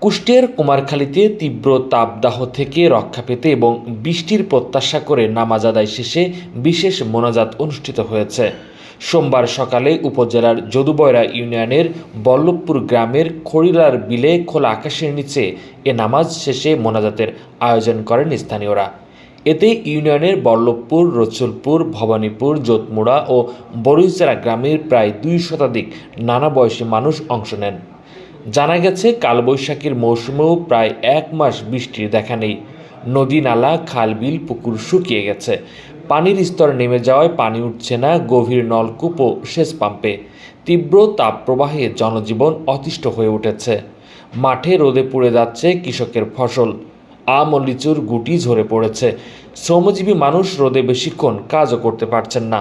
কুষ্টিয়ার কুমারখালীতে তীব্র তাপদাহ থেকে রক্ষা পেতে এবং বৃষ্টির প্রত্যাশা করে নামাজ আদায় শেষে বিশেষ মোনাজাত অনুষ্ঠিত হয়েছে। সোমবার সকালে উপজেলার যদুবয়রা ইউনিয়নের বল্লভপুর গ্রামের খড়িলার বিলে খোলা আকাশের নিচে এ নামাজ শেষে মোনাজাতের আয়োজন করেন স্থানীয়রা। এতে ইউনিয়নের বল্লভপুর, রসুলপুর, ভবানীপুর যোতমুড়া ও বরুইচারা গ্রামের প্রায় দুই শতাধিক নানা বয়সী মানুষ অংশ নেন। জানা গেছে, কালবৈশাখীর মৌসুমেও প্রায় এক মাস বৃষ্টির দেখা নেই। নদী নালা, খাল, বিল, পুকুর শুকিয়ে গেছে। পানির স্তর নেমে যাওয়ায় পানি উঠছে না, গভীর নলকূপ ও সেচ পাম্পে। তীব্র তাপপ্রবাহে জনজীবন অতিষ্ঠ হয়ে উঠেছে। মাঠে রোদে পুড়ে যাচ্ছে কৃষকের ফসল। আম ও লিচুর গুটি ঝরে পড়েছে। শ্রমজীবী মানুষ রোদে বেশিক্ষণ কাজও করতে পারছেন না।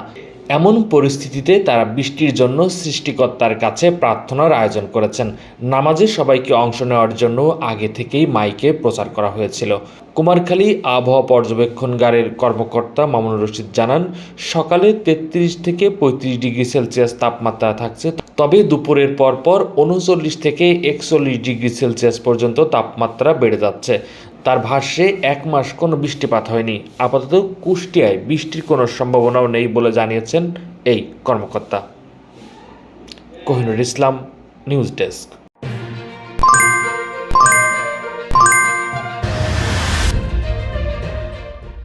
এমন পরিস্থিতিতে তারা বৃষ্টির জন্য সৃষ্টিকর্তার কাছে প্রার্থনার আয়োজন করেছেন। নামাজে সবাইকে অংশ নেওয়ার জন্য আগে থেকেই মাইকে প্রচার করা হয়েছিল। কুমারখালী আবহাওয়া পর্যবেক্ষণগারের কর্মকর্তা মামুনুর রশিদ জানান, সকালে তেত্রিশ থেকে পঁয়ত্রিশ ডিগ্রি সেলসিয়াস তাপমাত্রা থাকছে। তবে দুপুরের পরপর পর উনচল্লিশ থেকে একচল্লিশ ডিগ্রি সেলসিয়াস পর্যন্ত তাপমাত্রা বেড়ে যাচ্ছে। তার ভাষ্যে, এক মাস কোনো বৃষ্টিপাত হয়নি। আপাতত কুষ্টিয়ায় বৃষ্টির কোনো সম্ভাবনাও নেই বলে জানিয়েছেন এই কর্মকর্তা। Kohinoor Islam, news desk.